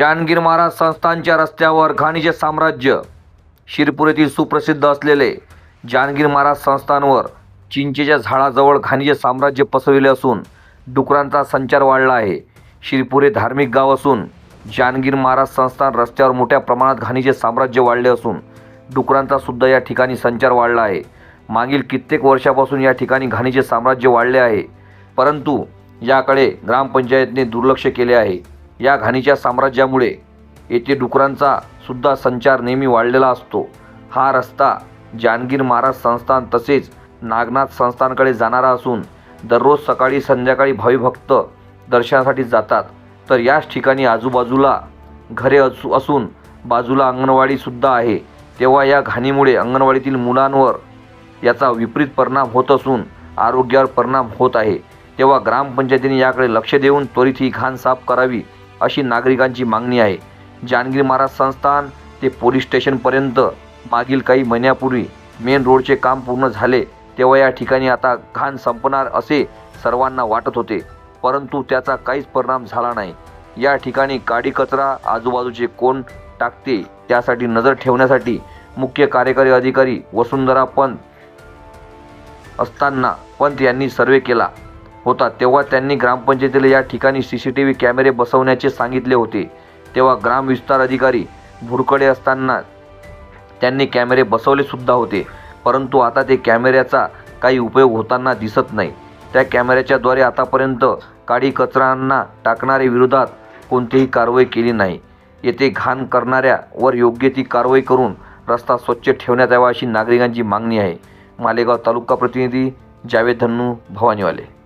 जहांगीर महाराज संस्थानच्या रस्त्यावर घाणीचे साम्राज्य शिरपूर येथील सुप्रसिद्ध असलेले जहांगीर महाराज संस्थानवर चिंचेच्या झाडाजवळ घाणीचे साम्राज्य पसरविले असून डुकरांचा संचार वाढला आहे. शिरपूर हे धार्मिक गाव असून जहांगीर महाराज संस्थान रस्त्यावर मोठ्या प्रमाणात घाणीचे साम्राज्य वाढले असून डुकरांचा सुद्धा या ठिकाणी संचार वाढला आहे. मागील कित्येक वर्षापासून या ठिकाणी घाणीचे साम्राज्य वाढले आहे. परंतु याकडे ग्रामपंचायतने दुर्लक्ष केले आहे. या घाणीच्या साम्राज्यामुळे येथे डुकरांचा सुद्धा संचार नेहमी वाढलेला असतो. हा रस्ता जानगीर महाराज संस्थान तसेच नागनाथ संस्थानकडे जाणारा असून दररोज सकाळी संध्याकाळी भाविभक्त दर्शनासाठी जातात. तर याच ठिकाणी आजूबाजूला घरे असू असून बाजूला अंगणवाडीसुद्धा आहे. तेव्हा या घाणीमुळे अंगणवाडीतील मुलांवर याचा विपरीत परिणाम होत असून आरोग्यावर परिणाम होत आहे. तेव्हा ग्रामपंचायतीने याकडे लक्ष देऊन त्वरित ही घाण साफ करावी. अशी नागरिकांची मागणी आहे. जानगीर महाराज संस्थान ते पोलीस स्टेशनपर्यंत मागील काही महिन्यापूर्वी मेन रोडचे काम पूर्ण झाले तेव्हा या ठिकाणी आता घाण संपणार असे सर्वांना वाटत होते. परंतु त्याचा काहीच परिणाम झाला नाही. या ठिकाणी गाडी कचरा आजूबाजूचे कोण टाकते त्यासाठी नजर ठेवण्यासाठी मुख्य कार्यकारी अधिकारी वसुंधरा पंत असताना पंत यांनी सर्वे केला. होता. तेव्हा त्यांनी ग्रामपंचायतीला या ठिकाणी सी सी टी व्ही कॅमेरे बसवण्याचे सांगितले होते. तेव्हा ग्राम विस्तार अधिकारी भुरकडे असताना त्यांनी कॅमेरे बसवले सुद्धा होते. परंतु आता ते कॅमेऱ्याचा काही उपयोग होताना दिसत नाही. त्या कॅमेऱ्याच्याद्वारे आतापर्यंत काडी कचरांना टाकणारे विरोधात कोणतीही कारवाई केली नाही. येथे घाण करणाऱ्यावर योग्य ती कारवाई करून रस्ता स्वच्छ ठेवण्यात यावा अशी नागरिकांची मागणी आहे. मालेगाव तालुका प्रतिनिधी जावेद धन्नू भवानीवाले.